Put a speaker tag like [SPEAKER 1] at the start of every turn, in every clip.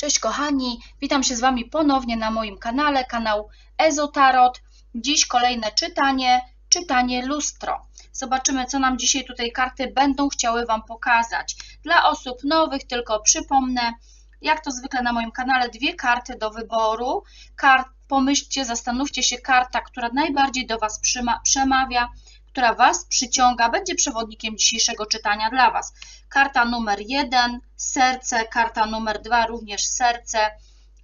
[SPEAKER 1] Cześć kochani, witam się z Wami ponownie na moim kanale, kanał Ezotarot. Dziś kolejne czytanie, czytanie lustro. Zobaczymy, co nam dzisiaj tutaj karty będą chciały Wam pokazać. Dla osób nowych tylko przypomnę, jak to zwykle na moim kanale, dwie karty do wyboru. Kart, pomyślcie, zastanówcie się, karta, która najbardziej do Was przemawia, która Was przyciąga, będzie przewodnikiem dzisiejszego czytania dla Was. Karta numer jeden, serce, karta numer dwa, również serce,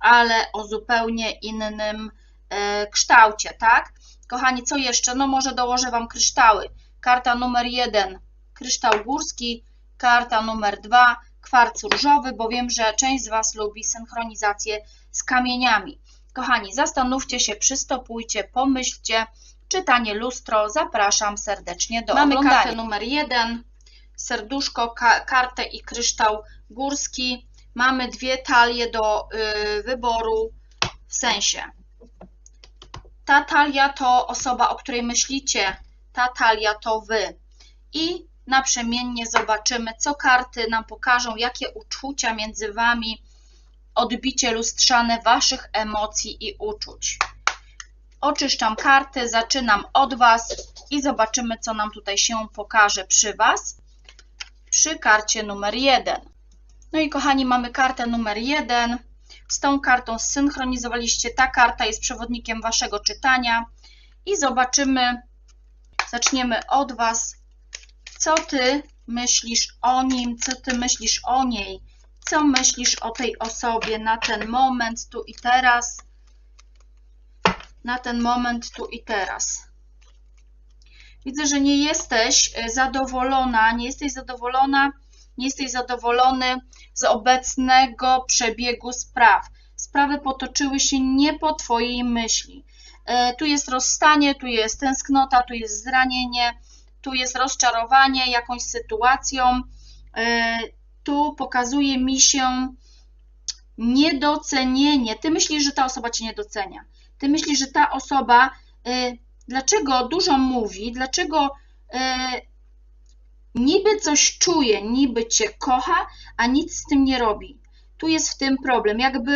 [SPEAKER 1] ale o zupełnie innym e, kształcie, tak? Kochani, co jeszcze? No może dołożę Wam kryształy. Karta numer jeden, kryształ górski, karta numer dwa, kwarc różowy, bo wiem, że część z Was lubi synchronizację z kamieniami. Kochani, zastanówcie się, przystopujcie, pomyślcie, czytanie lustro, zapraszam serdecznie do Mamy oglądania. kartę numer jeden, serduszko, ka kartę i kryształ górski. Mamy dwie talie do y, wyboru, w sensie ta talia to osoba, o której myślicie, ta talia to Wy. I naprzemiennie zobaczymy, co karty nam pokażą, jakie uczucia między Wami, odbicie lustrzane Waszych emocji i uczuć. Oczyszczam karty, zaczynam od Was i zobaczymy, co nam tutaj się pokaże przy Was przy karcie numer 1. No i kochani, mamy kartę numer 1. Z tą kartą zsynchronizowaliście. Ta karta jest przewodnikiem Waszego czytania. I zobaczymy, zaczniemy od Was, co Ty myślisz o nim, co Ty myślisz o niej, co myślisz o tej osobie na ten moment, tu i teraz. Na ten moment, tu i teraz. Widzę, że nie jesteś e, zadowolona, nie jesteś zadowolona, nie jesteś zadowolony z obecnego przebiegu spraw. Sprawy potoczyły się nie po Twojej myśli. E, tu jest rozstanie, tu jest tęsknota, tu jest zranienie, tu jest rozczarowanie jakąś sytuacją. E, tu pokazuje mi się niedocenienie. Ty myślisz, że ta osoba Cię nie docenia. Ty myślisz, że ta osoba dlaczego dużo mówi, dlaczego e, niby coś czuje, niby cię kocha, a nic z tym nie robi. Tu jest w tym problem, jakby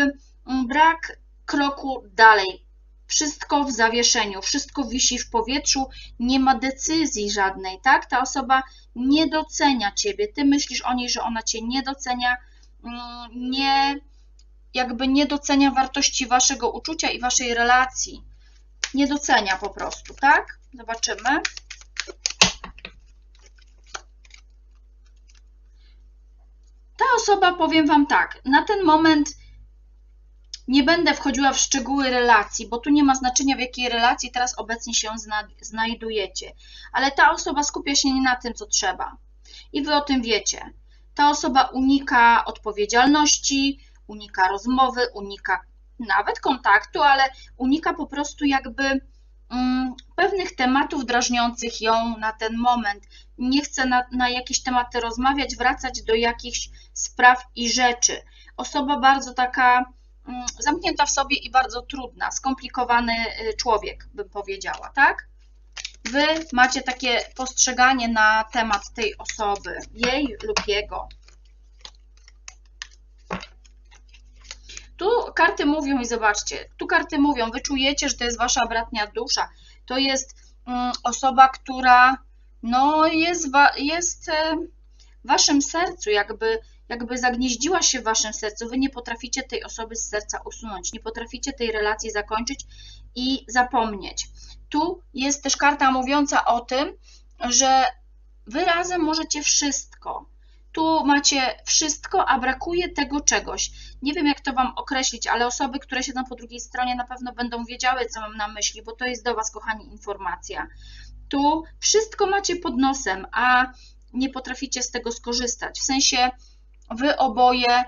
[SPEAKER 1] mm, brak kroku dalej. Wszystko w zawieszeniu, wszystko wisi w powietrzu, nie ma decyzji żadnej, tak? Ta osoba nie docenia ciebie, ty myślisz o niej, że ona cię nie docenia, mm, nie, jakby nie docenia wartości waszego uczucia i waszej relacji nie docenia po prostu, tak? Zobaczymy. Ta osoba, powiem Wam tak, na ten moment nie będę wchodziła w szczegóły relacji, bo tu nie ma znaczenia, w jakiej relacji teraz obecnie się znajdujecie. Ale ta osoba skupia się nie na tym, co trzeba. I Wy o tym wiecie. Ta osoba unika odpowiedzialności, unika rozmowy, unika nawet kontaktu, ale unika po prostu jakby mm, pewnych tematów drażniących ją na ten moment. Nie chce na, na jakieś tematy rozmawiać, wracać do jakichś spraw i rzeczy. Osoba bardzo taka mm, zamknięta w sobie i bardzo trudna, skomplikowany y, człowiek, bym powiedziała, tak? Wy macie takie postrzeganie na temat tej osoby, jej lub jego. Tu karty mówią i zobaczcie, tu karty mówią, wy czujecie, że to jest wasza bratnia dusza, to jest mm, osoba, która no, jest, jest e, w waszym sercu, jakby, jakby zagnieździła się w waszym sercu. Wy nie potraficie tej osoby z serca usunąć, nie potraficie tej relacji zakończyć i zapomnieć. Tu jest też karta mówiąca o tym, że wy razem możecie wszystko tu macie wszystko, a brakuje tego czegoś. Nie wiem, jak to Wam określić, ale osoby, które siedzą po drugiej stronie, na pewno będą wiedziały, co mam na myśli, bo to jest do Was, kochani, informacja. Tu wszystko macie pod nosem, a nie potraficie z tego skorzystać. W sensie, Wy oboje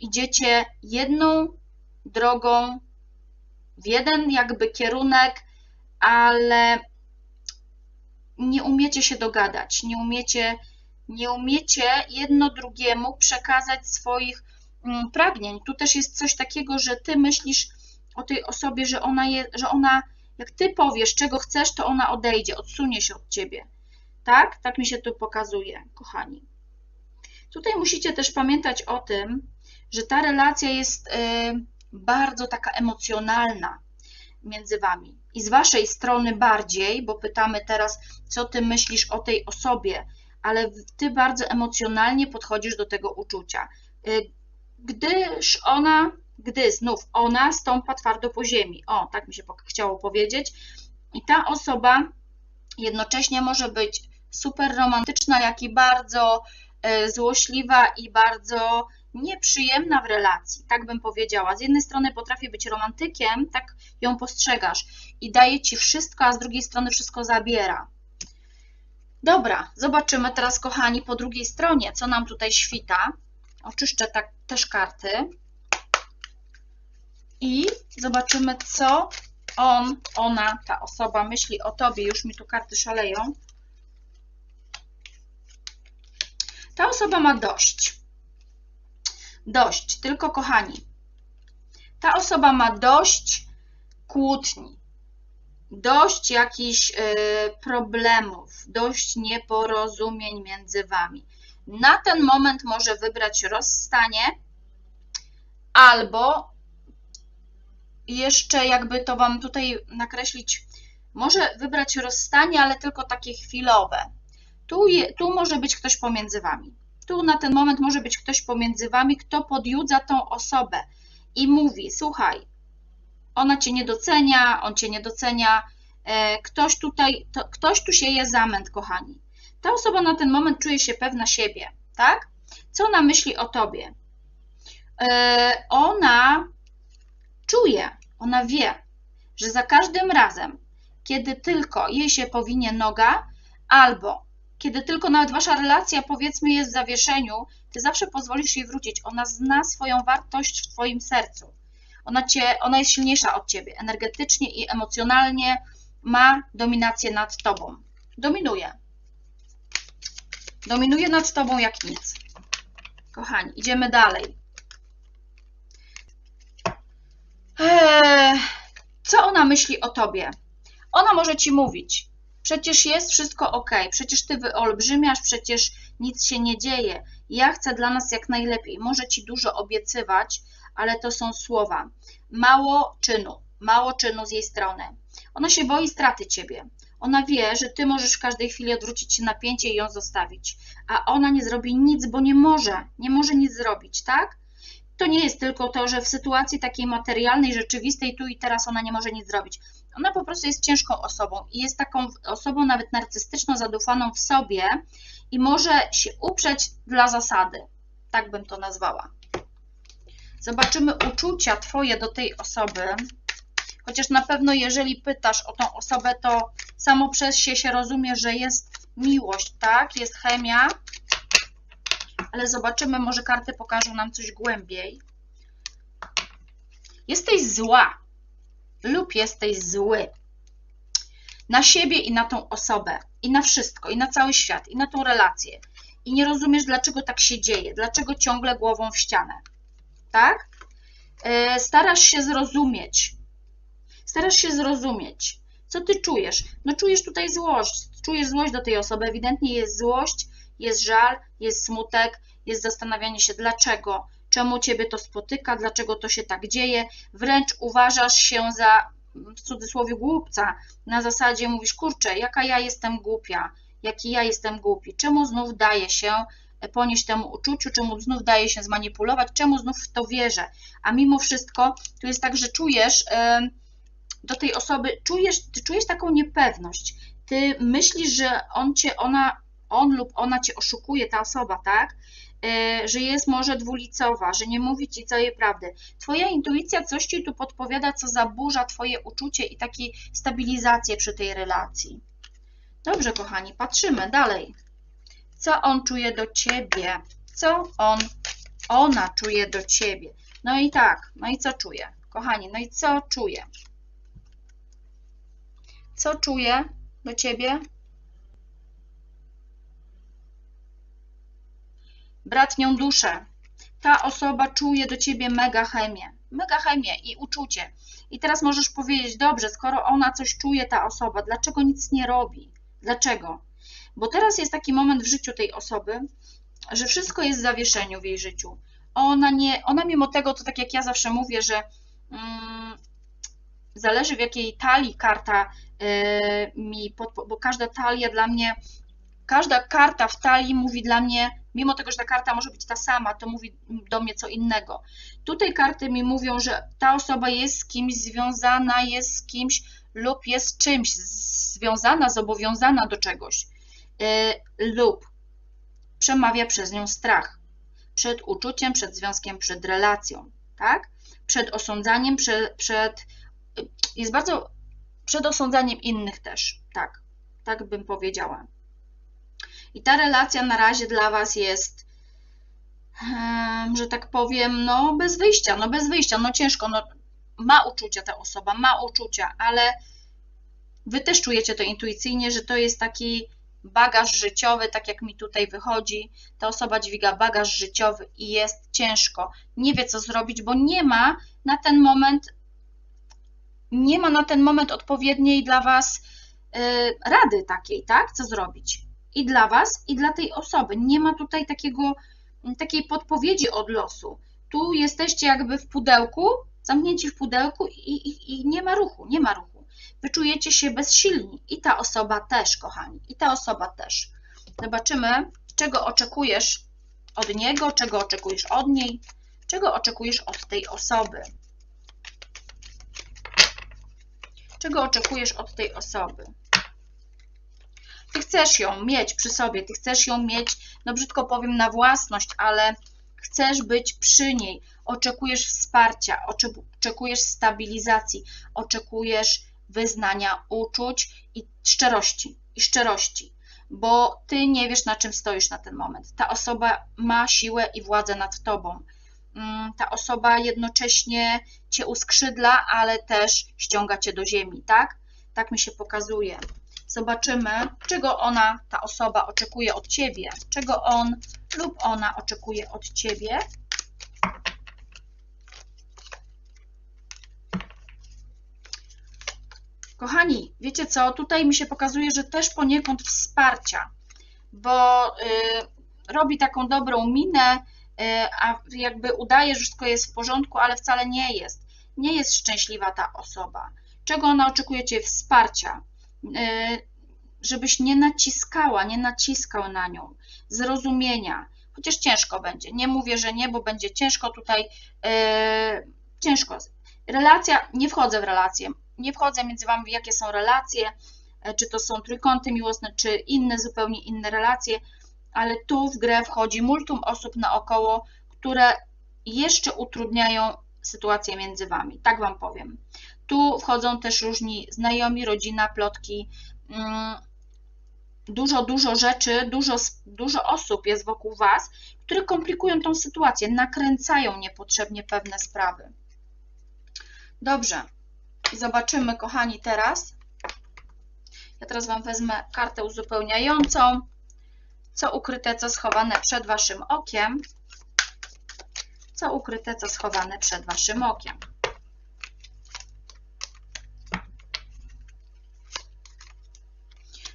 [SPEAKER 1] idziecie jedną drogą, w jeden jakby kierunek, ale nie umiecie się dogadać, nie umiecie nie umiecie jedno drugiemu przekazać swoich mm, pragnień. Tu też jest coś takiego, że ty myślisz o tej osobie, że ona, je, że ona, jak ty powiesz, czego chcesz, to ona odejdzie, odsunie się od ciebie. Tak? Tak mi się tu pokazuje, kochani. Tutaj musicie też pamiętać o tym, że ta relacja jest y, bardzo taka emocjonalna między wami. I z waszej strony bardziej, bo pytamy teraz, co ty myślisz o tej osobie, ale ty bardzo emocjonalnie podchodzisz do tego uczucia. Y, gdyż ona, gdy znów ona stąpa twardo po ziemi. O, tak mi się chciało powiedzieć. I ta osoba jednocześnie może być super romantyczna, jak i bardzo y, złośliwa i bardzo nieprzyjemna w relacji, tak bym powiedziała. Z jednej strony potrafi być romantykiem, tak ją postrzegasz i daje ci wszystko, a z drugiej strony wszystko zabiera. Dobra, zobaczymy teraz, kochani, po drugiej stronie, co nam tutaj świta. Oczyszczę tak też karty. I zobaczymy, co on, ona, ta osoba myśli o tobie. Już mi tu karty szaleją. Ta osoba ma dość dość, tylko kochani, ta osoba ma dość kłótni, dość jakichś y, problemów, dość nieporozumień między wami. Na ten moment może wybrać rozstanie albo jeszcze jakby to Wam tutaj nakreślić, może wybrać rozstanie, ale tylko takie chwilowe. Tu, je, tu może być ktoś pomiędzy Wami. Tu na ten moment może być ktoś pomiędzy wami, kto podjudza tą osobę i mówi: Słuchaj, ona cię nie docenia, on cię nie docenia, e, ktoś tutaj, to, ktoś tu sieje zamęt, kochani. Ta osoba na ten moment czuje się pewna siebie, tak? Co ona myśli o tobie? E, ona czuje, ona wie, że za każdym razem, kiedy tylko jej się powinie noga, albo kiedy tylko nawet wasza relacja, powiedzmy, jest w zawieszeniu, ty zawsze pozwolisz jej wrócić. Ona zna swoją wartość w twoim sercu. Ona, cię, ona jest silniejsza od ciebie. Energetycznie i emocjonalnie ma dominację nad tobą. Dominuje. Dominuje nad tobą jak nic. Kochani, idziemy dalej. Eee, co ona myśli o tobie? Ona może ci mówić, Przecież jest wszystko ok, przecież ty wyolbrzymiasz, przecież nic się nie dzieje. Ja chcę dla nas jak najlepiej. Może ci dużo obiecywać, ale to są słowa. Mało czynu, mało czynu z jej strony. Ona się boi straty ciebie. Ona wie, że ty możesz w każdej chwili odwrócić się napięcie i ją zostawić, a ona nie zrobi nic, bo nie może, nie może nic zrobić, tak? To nie jest tylko to, że w sytuacji takiej materialnej, rzeczywistej, tu i teraz ona nie może nic zrobić. Ona po prostu jest ciężką osobą i jest taką osobą nawet narcystyczną, zadufaną w sobie i może się uprzeć dla zasady. Tak bym to nazwała. Zobaczymy uczucia Twoje do tej osoby. Chociaż na pewno, jeżeli pytasz o tą osobę, to samo przez się się rozumie, że jest miłość, tak? Jest chemia. Ale zobaczymy, może karty pokażą nam coś głębiej. Jesteś zła lub jesteś zły na siebie i na tą osobę, i na wszystko, i na cały świat, i na tą relację. I nie rozumiesz, dlaczego tak się dzieje, dlaczego ciągle głową w ścianę. Tak? E, starasz się zrozumieć. Starasz się zrozumieć. Co ty czujesz? No czujesz tutaj złość. Czujesz złość do tej osoby. Ewidentnie jest złość, jest żal, jest smutek, jest zastanawianie się dlaczego czemu ciebie to spotyka, dlaczego to się tak dzieje, wręcz uważasz się za w cudzysłowie głupca, na zasadzie mówisz, kurczę, jaka ja jestem głupia, jaki ja jestem głupi, czemu znów daje się ponieść temu uczuciu, czemu znów daje się zmanipulować, czemu znów w to wierzę, a mimo wszystko tu jest tak, że czujesz do tej osoby, czujesz, ty czujesz taką niepewność, ty myślisz, że on cię, ona, on lub ona cię oszukuje, ta osoba, tak? E, że jest może dwulicowa, że nie mówi ci całej prawdy. Twoja intuicja coś ci tu podpowiada, co zaburza twoje uczucie i takie stabilizację przy tej relacji. Dobrze, kochani, patrzymy dalej. Co on czuje do ciebie? Co on, ona czuje do ciebie? No i tak, no i co czuje? Kochani, no i co czuje? Co czuje do ciebie? bratnią duszę. Ta osoba czuje do ciebie mega chemię, mega chemię i uczucie. I teraz możesz powiedzieć, dobrze, skoro ona coś czuje, ta osoba, dlaczego nic nie robi? Dlaczego? Bo teraz jest taki moment w życiu tej osoby, że wszystko jest w zawieszeniu w jej życiu. ona nie, ona mimo tego, to tak jak ja zawsze mówię, że mm, zależy w jakiej talii karta y, mi, pod, bo każda talia dla mnie, każda karta w talii mówi dla mnie, mimo tego, że ta karta może być ta sama, to mówi do mnie co innego. Tutaj karty mi mówią, że ta osoba jest z kimś związana, jest z kimś lub jest czymś związana, zobowiązana do czegoś lub przemawia przez nią strach przed uczuciem, przed związkiem, przed relacją, tak? Przed osądzaniem, przed, przed jest bardzo przed osądzaniem innych też, tak, tak bym powiedziała. I ta relacja na razie dla Was jest, że tak powiem, no bez wyjścia, no bez wyjścia, no ciężko, no ma uczucia ta osoba, ma uczucia, ale Wy też czujecie to intuicyjnie, że to jest taki bagaż życiowy, tak jak mi tutaj wychodzi, ta osoba dźwiga bagaż życiowy i jest ciężko, nie wie co zrobić, bo nie ma na ten moment nie ma na ten moment odpowiedniej dla Was y, rady takiej, tak? Co zrobić? I dla Was, i dla tej osoby. Nie ma tutaj takiego, takiej podpowiedzi od losu. Tu jesteście jakby w pudełku, zamknięci w pudełku i, i, i nie ma ruchu, nie ma ruchu. Wyczujecie się bezsilni i ta osoba też, kochani, i ta osoba też. Zobaczymy, czego oczekujesz od niego, czego oczekujesz od niej, czego oczekujesz od tej osoby. Czego oczekujesz od tej osoby? Ty chcesz ją mieć przy sobie, ty chcesz ją mieć, no brzydko powiem, na własność, ale chcesz być przy niej, oczekujesz wsparcia, oczekujesz stabilizacji, oczekujesz wyznania uczuć i szczerości, i szczerości, bo ty nie wiesz, na czym stoisz na ten moment. Ta osoba ma siłę i władzę nad tobą. Mm, ta osoba jednocześnie cię uskrzydla, ale też ściąga cię do ziemi, tak? Tak mi się pokazuje. Zobaczymy, czego ona, ta osoba oczekuje od ciebie, czego on lub ona oczekuje od ciebie. Kochani, wiecie co? Tutaj mi się pokazuje, że też poniekąd wsparcia, bo y, robi taką dobrą minę, E, a jakby udaje, że wszystko jest w porządku, ale wcale nie jest. Nie jest szczęśliwa ta osoba. Czego ona oczekuje Cię? Wsparcia. E, żebyś nie naciskała, nie naciskał na nią. Zrozumienia. Chociaż ciężko będzie. Nie mówię, że nie, bo będzie ciężko tutaj. E, ciężko. Relacja, nie wchodzę w relacje. Nie wchodzę między Wami, jakie są relacje, czy to są trójkąty miłosne, czy inne, zupełnie inne relacje ale tu w grę wchodzi multum osób naokoło, które jeszcze utrudniają sytuację między Wami, tak Wam powiem. Tu wchodzą też różni znajomi, rodzina, plotki, mm, dużo, dużo rzeczy, dużo, dużo osób jest wokół Was, które komplikują tą sytuację, nakręcają niepotrzebnie pewne sprawy. Dobrze, zobaczymy, kochani, teraz. Ja teraz Wam wezmę kartę uzupełniającą co ukryte, co schowane przed Waszym okiem, co ukryte, co schowane przed Waszym okiem.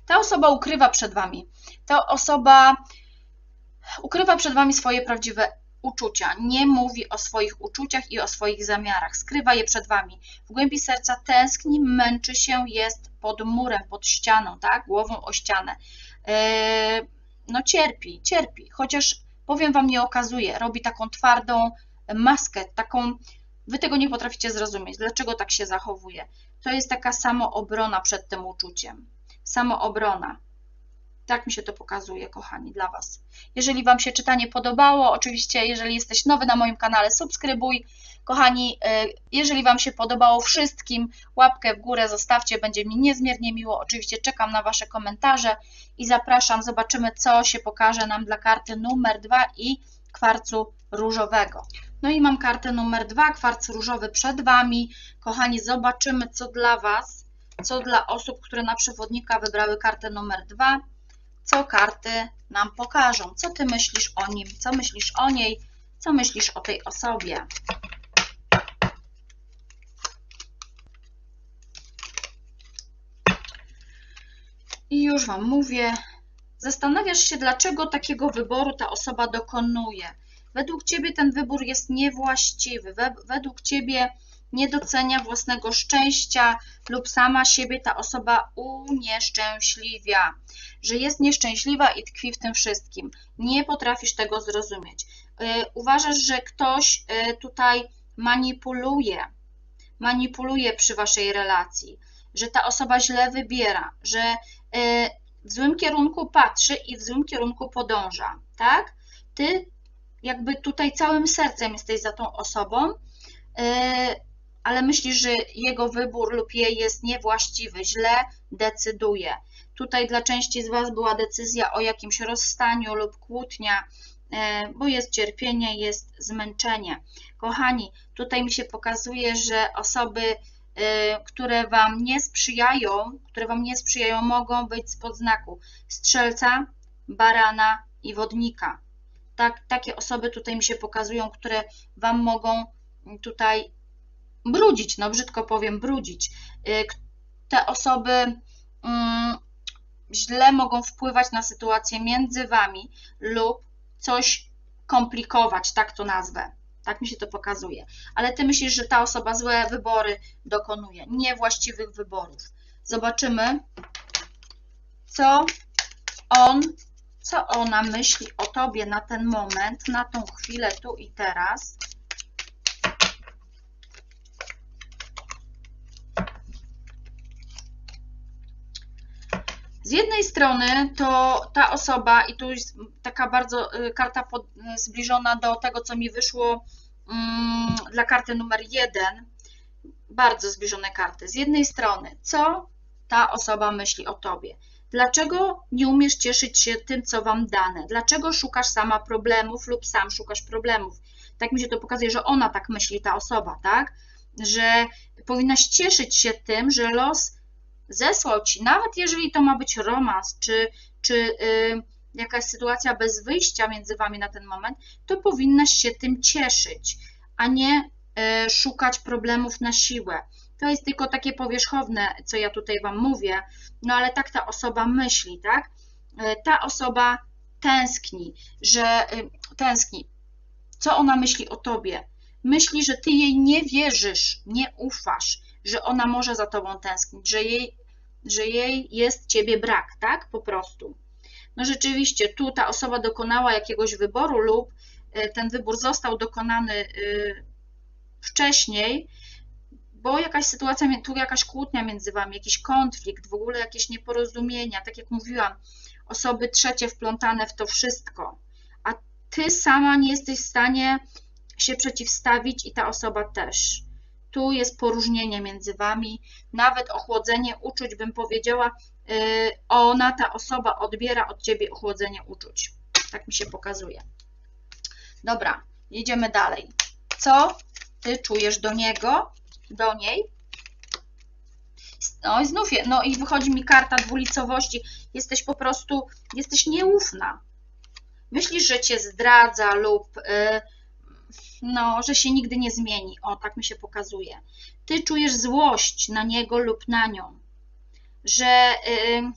[SPEAKER 1] Ta osoba ukrywa przed Wami. Ta osoba ukrywa przed Wami swoje prawdziwe uczucia. Nie mówi o swoich uczuciach i o swoich zamiarach. Skrywa je przed Wami. W głębi serca tęskni, męczy się, jest pod murem, pod ścianą, tak? Głową o ścianę. Yy no cierpi, cierpi, chociaż powiem Wam, nie okazuje, robi taką twardą maskę, taką, Wy tego nie potraficie zrozumieć, dlaczego tak się zachowuje. To jest taka samoobrona przed tym uczuciem, samoobrona. Tak mi się to pokazuje, kochani, dla Was. Jeżeli Wam się czytanie podobało, oczywiście, jeżeli jesteś nowy na moim kanale, subskrybuj. Kochani, y, jeżeli Wam się podobało wszystkim, łapkę w górę zostawcie, będzie mi niezmiernie miło. Oczywiście czekam na Wasze komentarze i zapraszam, zobaczymy, co się pokaże nam dla karty numer 2 i kwarcu różowego. No i mam kartę numer 2, kwarc różowy przed Wami. Kochani, zobaczymy, co dla Was, co dla osób, które na przewodnika wybrały kartę numer 2 co karty nam pokażą. Co ty myślisz o nim, co myślisz o niej, co myślisz o tej osobie. I już Wam mówię, zastanawiasz się, dlaczego takiego wyboru ta osoba dokonuje. Według Ciebie ten wybór jest niewłaściwy. We, według Ciebie nie docenia własnego szczęścia lub sama siebie ta osoba unieszczęśliwia, że jest nieszczęśliwa i tkwi w tym wszystkim. Nie potrafisz tego zrozumieć. Y, uważasz, że ktoś y, tutaj manipuluje, manipuluje przy waszej relacji, że ta osoba źle wybiera, że y, w złym kierunku patrzy i w złym kierunku podąża, tak? Ty jakby tutaj całym sercem jesteś za tą osobą, ale myślisz, że jego wybór lub jej jest niewłaściwy, źle decyduje. Tutaj dla części z Was była decyzja o jakimś rozstaniu lub kłótnia, e, bo jest cierpienie, jest zmęczenie. Kochani, tutaj mi się pokazuje, że osoby, e, które Wam nie sprzyjają, które Wam nie sprzyjają, mogą być spod znaku strzelca, barana i wodnika. Tak, takie osoby tutaj mi się pokazują, które Wam mogą tutaj brudzić, no brzydko powiem, brudzić. Y, te osoby mm, źle mogą wpływać na sytuację między wami lub coś komplikować, tak to nazwę. Tak mi się to pokazuje. Ale ty myślisz, że ta osoba złe wybory dokonuje, niewłaściwych wyborów. Zobaczymy, co on, co ona myśli o tobie na ten moment, na tą chwilę, tu i teraz. Z jednej strony to ta osoba, i tu jest taka bardzo y, karta pod, zbliżona do tego, co mi wyszło um, dla karty numer jeden, bardzo zbliżone karty. Z jednej strony, co ta osoba myśli o tobie? Dlaczego nie umiesz cieszyć się tym, co wam dane? Dlaczego szukasz sama problemów lub sam szukasz problemów? Tak mi się to pokazuje, że ona tak myśli, ta osoba, tak? Że powinnaś cieszyć się tym, że los zesłał ci, nawet jeżeli to ma być romans, czy, czy y, jakaś sytuacja bez wyjścia między wami na ten moment, to powinnaś się tym cieszyć, a nie y, szukać problemów na siłę. To jest tylko takie powierzchowne, co ja tutaj wam mówię, no ale tak ta osoba myśli, tak? Y, ta osoba tęskni, że tęskni. Co ona myśli o tobie? Myśli, że ty jej nie wierzysz, nie ufasz, że ona może za tobą tęsknić, że jej że jej jest ciebie brak, tak? Po prostu. No rzeczywiście, tu ta osoba dokonała jakiegoś wyboru lub e, ten wybór został dokonany e, wcześniej, bo jakaś sytuacja, tu jakaś kłótnia między wami, jakiś konflikt, w ogóle jakieś nieporozumienia, tak jak mówiłam, osoby trzecie wplątane w to wszystko, a ty sama nie jesteś w stanie się przeciwstawić i ta osoba też. Tu jest poróżnienie między wami, nawet ochłodzenie uczuć, bym powiedziała, y, ona, ta osoba odbiera od ciebie ochłodzenie uczuć. Tak mi się pokazuje. Dobra, jedziemy dalej. Co ty czujesz do niego, do niej? No i znów, no i wychodzi mi karta dwulicowości. Jesteś po prostu, jesteś nieufna. Myślisz, że cię zdradza lub... Yy, no, że się nigdy nie zmieni. O, tak mi się pokazuje. Ty czujesz złość na niego lub na nią, że, yy,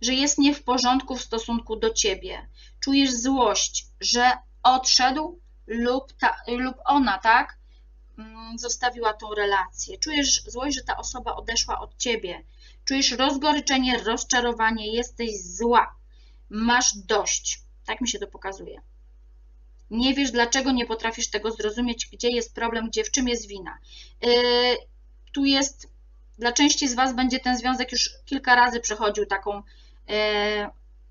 [SPEAKER 1] że jest nie w porządku w stosunku do ciebie. Czujesz złość, że odszedł lub, ta, lub ona, tak? Yy, zostawiła tą relację. Czujesz złość, że ta osoba odeszła od ciebie. Czujesz rozgoryczenie, rozczarowanie, jesteś zła. Masz dość. Tak mi się to pokazuje. Nie wiesz, dlaczego nie potrafisz tego zrozumieć, gdzie jest problem, gdzie w czym jest wina. Yy, tu jest, dla części z Was będzie ten związek już kilka razy przechodził taką, yy,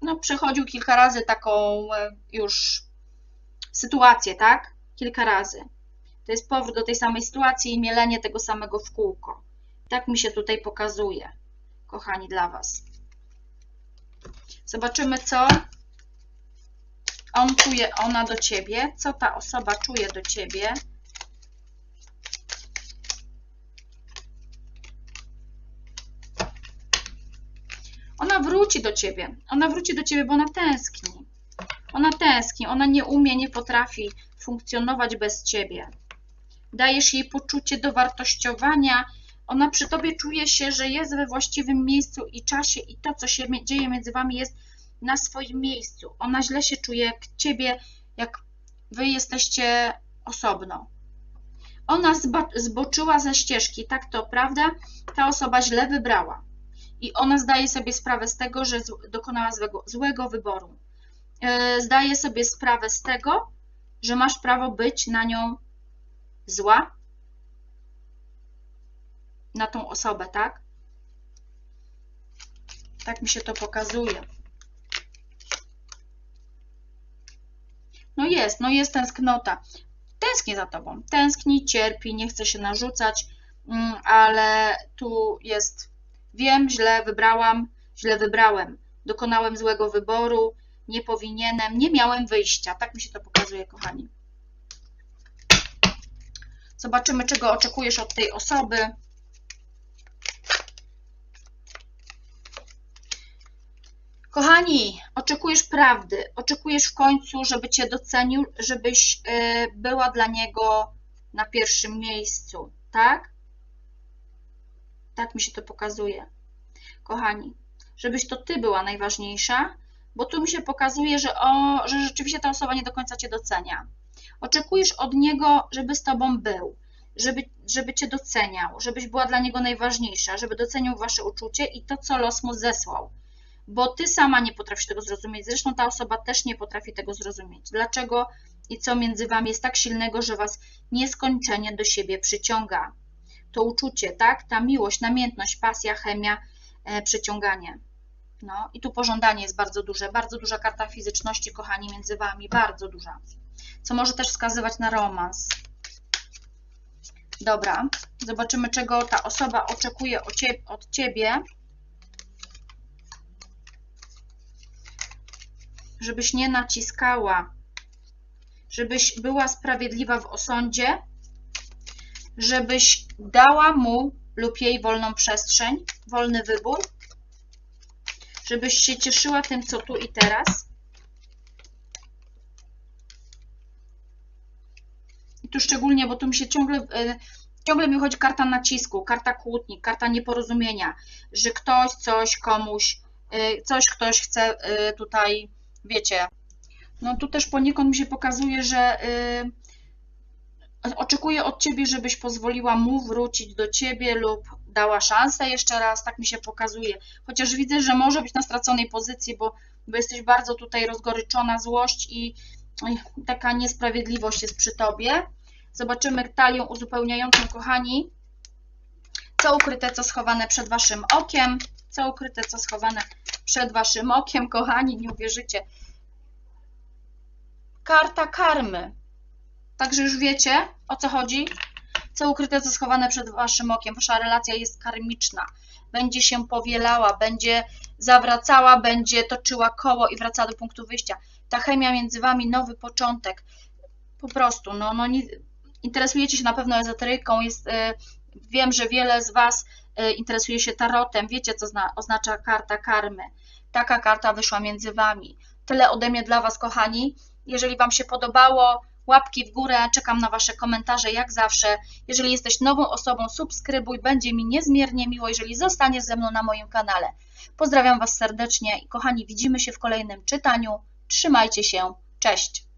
[SPEAKER 1] no przechodził kilka razy taką yy, już sytuację, tak? Kilka razy. To jest powrót do tej samej sytuacji i mielenie tego samego w kółko. Tak mi się tutaj pokazuje, kochani, dla Was. Zobaczymy, co on czuje, ona do ciebie, co ta osoba czuje do ciebie. Ona wróci do ciebie, ona wróci do ciebie, bo ona tęskni. Ona tęskni, ona nie umie, nie potrafi funkcjonować bez ciebie. Dajesz jej poczucie dowartościowania, ona przy tobie czuje się, że jest we właściwym miejscu i czasie i to, co się dzieje między wami jest na swoim miejscu. Ona źle się czuje, jak ciebie jak wy jesteście osobno. Ona zboczyła ze ścieżki, tak to prawda? Ta osoba źle wybrała. I ona zdaje sobie sprawę z tego, że dokonała złego, złego wyboru. E, zdaje sobie sprawę z tego, że masz prawo być na nią zła, na tą osobę, tak? Tak mi się to pokazuje. No jest, no jest tęsknota. Tęsknię za tobą. Tęskni, cierpi, nie chce się narzucać, mm, ale tu jest, wiem, źle wybrałam, źle wybrałem. Dokonałem złego wyboru, nie powinienem, nie miałem wyjścia. Tak mi się to pokazuje, kochani. Zobaczymy, czego oczekujesz od tej osoby. Kochani, oczekujesz prawdy, oczekujesz w końcu, żeby Cię docenił, żebyś y, była dla niego na pierwszym miejscu, tak? Tak mi się to pokazuje. Kochani, żebyś to Ty była najważniejsza, bo tu mi się pokazuje, że, o, że rzeczywiście ta osoba nie do końca Cię docenia. Oczekujesz od niego, żeby z Tobą był, żeby, żeby Cię doceniał, żebyś była dla niego najważniejsza, żeby docenił Wasze uczucie i to, co los mu zesłał bo ty sama nie potrafisz tego zrozumieć. Zresztą ta osoba też nie potrafi tego zrozumieć. Dlaczego i co między wami jest tak silnego, że was nieskończenie do siebie przyciąga? To uczucie, tak? Ta miłość, namiętność, pasja, chemia, e, przyciąganie. No i tu pożądanie jest bardzo duże, bardzo duża karta fizyczności, kochani, między wami, bardzo duża. Co może też wskazywać na romans. Dobra, zobaczymy, czego ta osoba oczekuje od ciebie żebyś nie naciskała, żebyś była sprawiedliwa w osądzie, żebyś dała mu lub jej wolną przestrzeń, wolny wybór, żebyś się cieszyła tym, co tu i teraz. I tu szczególnie, bo tu mi się ciągle, e, ciągle mi chodzi karta nacisku, karta kłótni, karta nieporozumienia, że ktoś coś komuś, e, coś ktoś chce e, tutaj wiecie, no tu też poniekąd mi się pokazuje, że yy, oczekuję od Ciebie, żebyś pozwoliła mu wrócić do Ciebie lub dała szansę jeszcze raz, tak mi się pokazuje. Chociaż widzę, że może być na straconej pozycji, bo, bo jesteś bardzo tutaj rozgoryczona, złość i, taka niesprawiedliwość jest przy Tobie. Zobaczymy talię uzupełniającą, kochani. Co ukryte, co schowane przed Waszym okiem. Co ukryte, co schowane przed Waszym okiem, kochani, nie uwierzycie. Karta karmy. Także już wiecie, o co chodzi. Co ukryte, co schowane przed Waszym okiem. Wasza relacja jest karmiczna. Będzie się powielała, będzie zawracała, będzie toczyła koło i wracała do punktu wyjścia. Ta chemia między Wami, nowy początek. Po prostu, no, no nie, interesujecie się na pewno ezoteryką, jest, y, wiem, że wiele z Was interesuje się tarotem, wiecie, co zna, oznacza karta karmy. Taka karta wyszła między Wami. Tyle ode mnie dla Was, kochani. Jeżeli Wam się podobało, łapki w górę, czekam na Wasze komentarze jak zawsze. Jeżeli jesteś nową osobą, subskrybuj, będzie mi niezmiernie miło, jeżeli zostaniesz ze mną na moim kanale. Pozdrawiam Was serdecznie i kochani, widzimy się w kolejnym czytaniu. Trzymajcie się, cześć!